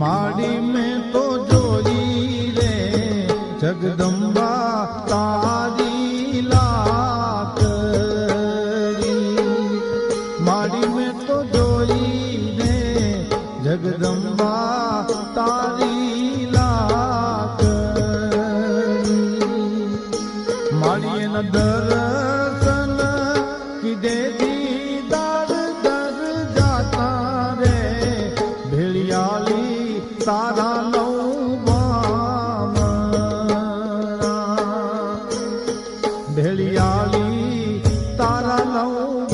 માડી મેં તો જોઈ રે, જગદંબા તારી લાત માડી મેં તો જોઈ રે, જગદંબા તારી લાત માડીએ ન દર્શન કીધે તારા લઉં ભાવણા ભેળિયાળી તારા લઉં